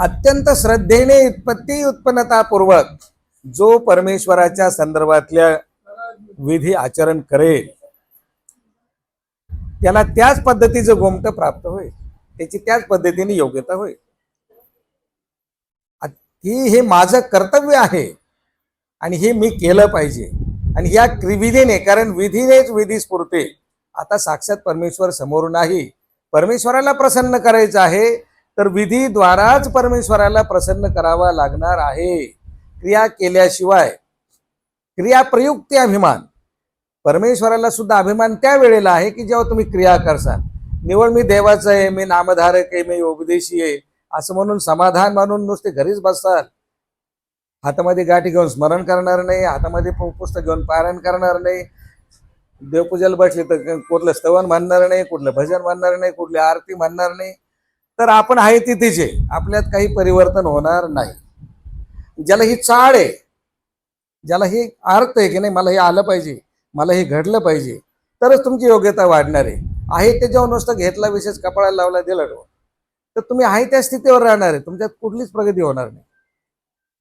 अत्यंत श्रद्धेने उत्पत्ती उत्पन्नतापूर्वक जो परमेश्वराच्या संदर्भातल्या विधी आचरण करेल त्याला त्याच पद्धतीचं गोमट प्राप्त होईल. त्याची त्याच पद्धतीने योग्यता होईल. की हे माझं कर्तव्य आहे आणि हे मी केलं पाहिजे. आणि या विधीने कारण विधीनेच विधी स्फुरते. आता साक्षात परमेश्वर समोर नाही. परमेश्वराला प्रसन्न करायचं आहे. तर विधीद्वाराच परमेश्वराला प्रसन्न करावा लागणार आहे. क्रिया केल्याशिवाय क्रिया प्रयुक्ती अभिमान. परमेश्वराला सुद्धा अभिमान त्या वेळेला आहे की जेव्हा तुम्ही क्रिया करसाल. निवड मी देवाचं आहे मी नामधारक आहे मी उपदेशी आहे. असं म्हणून समाधान मानून नुसते घरीच बसताल हातामध्ये गाठी घेऊन स्मरण करणार नाही हातामध्ये पु- पुस्तक घेऊन पारायण करणार नाही. देवपूजेला बसले तर कुठलं स्तवन म्हणणार नाही कुठलं भजन म्हणणार नाही कुठली आरती म्हणणार नाही. तर आपण आहे तिथेचे आपल्यात काही परिवर्तन होणार नाही. ज्याला ही चाळ आहे ज्याला ही अर्थ आहे की नाही मला हे आलं पाहिजे मला हे घडलं पाहिजे तरच तुमची योग्यता वाढणार आहे. आहे ते जेव्हा नुसतं घेतला विशेष कपाळाला लावला दिला तर तुम्ही आहे त्या स्थितीवर राहणार आहे. तुमच्यात कुठलीच प्रगती होणार नाही.